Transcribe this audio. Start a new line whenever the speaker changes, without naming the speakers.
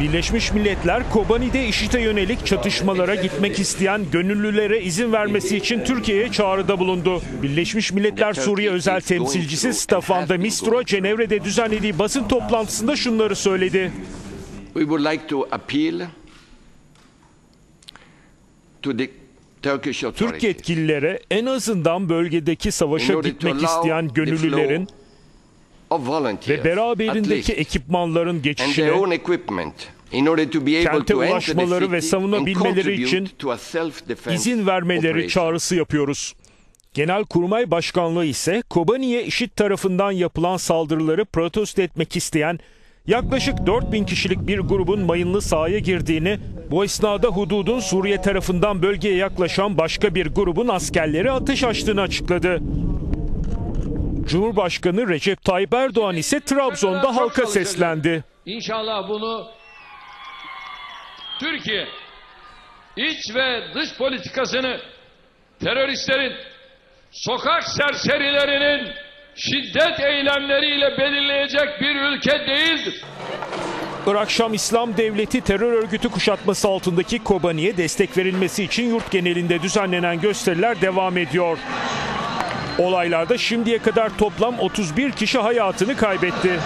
Birleşmiş Milletler Kobani'de IŞİD'e yönelik çatışmalara gitmek isteyen gönüllülere izin vermesi için Türkiye'ye çağrıda bulundu. Birleşmiş Milletler Suriye özel temsilcisi Staffan de Mistura Cenevre'de düzenlediği basın toplantısında şunları söyledi.
We would like to appeal to the
Türk yetkililere en azından bölgedeki savaşa gitmek isteyen gönüllülerin ve beraberindeki ekipmanların geçişine Kente ulaşmaları ve savunabilmeleri için izin vermeleri çağrısı yapıyoruz. Genelkurmay Başkanlığı ise Kobani'ye IŞİD tarafından yapılan saldırıları protesto etmek isteyen yaklaşık 4000 kişilik bir grubun mayınlı sahaya girdiğini, bu esnada hududun Suriye tarafından bölgeye yaklaşan başka bir grubun askerleri ateş açtığını açıkladı. Cumhurbaşkanı Recep Tayyip Erdoğan ise Trabzon'da halka seslendi.
İnşallah bunu Türkiye iç ve dış politikasını teröristlerin, sokak serserilerinin şiddet eylemleriyle belirleyecek bir ülke değildir.
Irak Şam İslam Devleti terör örgütü kuşatması altındaki Kobani'ye destek verilmesi için yurt genelinde düzenlenen gösteriler devam ediyor. Olaylarda şimdiye kadar toplam 31 kişi hayatını kaybetti.